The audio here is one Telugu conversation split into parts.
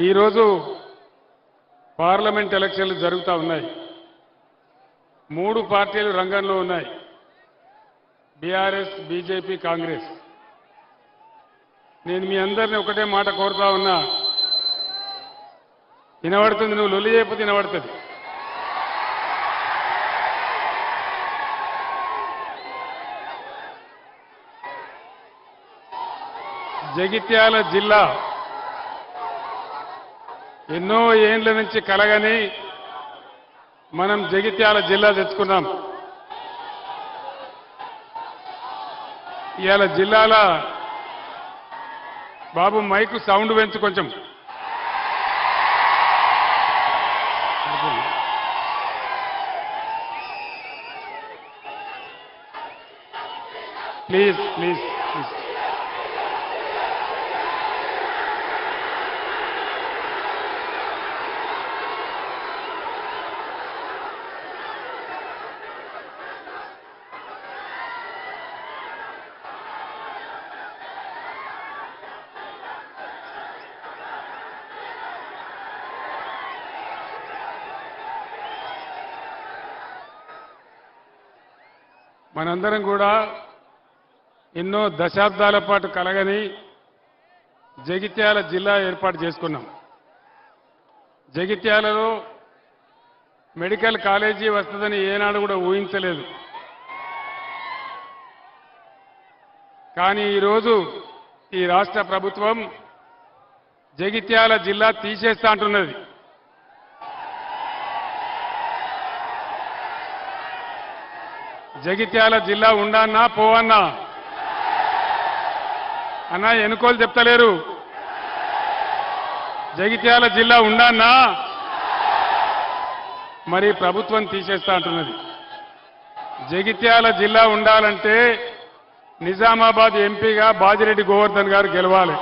ఈరోజు పార్లమెంట్ ఎలక్షన్లు జరుగుతూ ఉన్నాయి. మూడు పార్టీలు రంగంలో ఉన్నాయి. BRS BJP Congress. నేను మీ అందరిని ఒకటే మాట కోరుతా ఉన్నా. వినబడుతుంది నువ్వు లొల్లి చేయకపోతే వినబడుతుంది. జగిత్యాల జిల్లా ఎన్నో ఏండ్ల నుంచి కలగని మనం జగిత్యాల జిల్లా తెచ్చుకున్నాం. ఇవాళ జిల్లాల బాబు మైకు సౌండ్ పెంచు కొంచెం. Please please please. మనందరం కూడా ఎన్నో దశాబ్దాల పాటు కలగని జగిత్యాల జిల్లా ఏర్పాటు చేసుకున్నాం. జగిత్యాలలో మెడికల్ కాలేజీ వస్తుందని ఏనాడు కూడా ఊహించలేదు. కానీ ఈరోజు ఈ రాష్ట్ర ప్రభుత్వం జగిత్యాల జిల్లా తీసేస్తా అంటున్నది. జగిత్యాల జిల్లా ఉండన్నా పోవన్నా? అన్నా ఎన్నుకోలు చెప్తలేరు. జగిత్యాల జిల్లా ఉండన్నా మరి ప్రభుత్వం తీసేస్తా అంటున్నది. జగిత్యాల జిల్లా ఉండాలంటే నిజామాబాద్ ఎంపీగా బాజిరెడ్డి గోవర్ధన్ గారు గెలవాలి.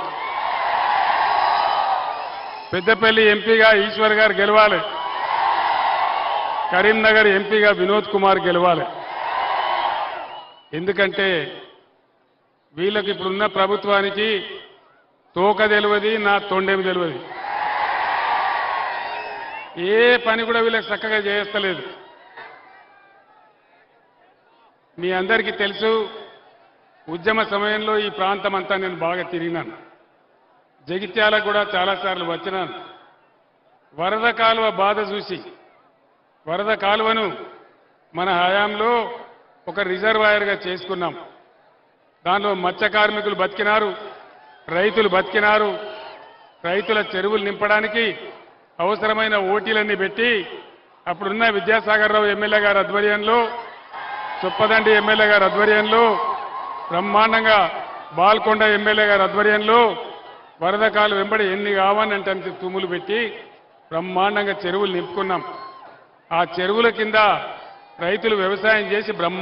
పెద్దపల్లి ఎంపీగా ఈశ్వర్ గారు గెలవాలి. కరీంనగర్ ఎంపీగా వినోద్ కుమార్ గెలవాలి. ఎందుకంటే వీళ్ళకి ఇప్పుడున్న ప్రభుత్వానికి తోక తెలియదు నా తొండేమి తెలియదు. ఏ పని కూడా వీళ్ళకి చక్కగా చేస్తలేదు. మీ అందరికీ తెలుసు ఉద్యమ సమయంలో ఈ ప్రాంతం అంతా నేను బాగా తిరిగినాను. జగిత్యాల కూడా చాలాసార్లు వచ్చినాను. వరద కాలువ బాధ చూసి వరద కాలువను మన హయాంలో ఒక రిజర్వాయర్గా చేసుకున్నాం. దానిలో మత్స్య కార్మికులు బతికినారు రైతులు బతికినారు. రైతుల చెరువులు నింపడానికి అవసరమైన ఓటీలన్నీ పెట్టి అప్పుడున్న విద్యాసాగర్ రావు ఎమ్మెల్యే గారి ఆధ్వర్యంలో చొప్పదండి ఎమ్మెల్యే గారి ఆధ్వర్యంలో బ్రహ్మాండంగా బాల్కొండ ఎమ్మెల్యే గారి ఆధ్వర్యంలో వరద కాలు వెంబడి ఎన్ని కావాలంటే అంత తుమ్ములు పెట్టి బ్రహ్మాండంగా చెరువులు నింపుకున్నాం. ఆ చెరువుల కింద రైతులు వ్యవసాయం చేసి బ్రహ్మ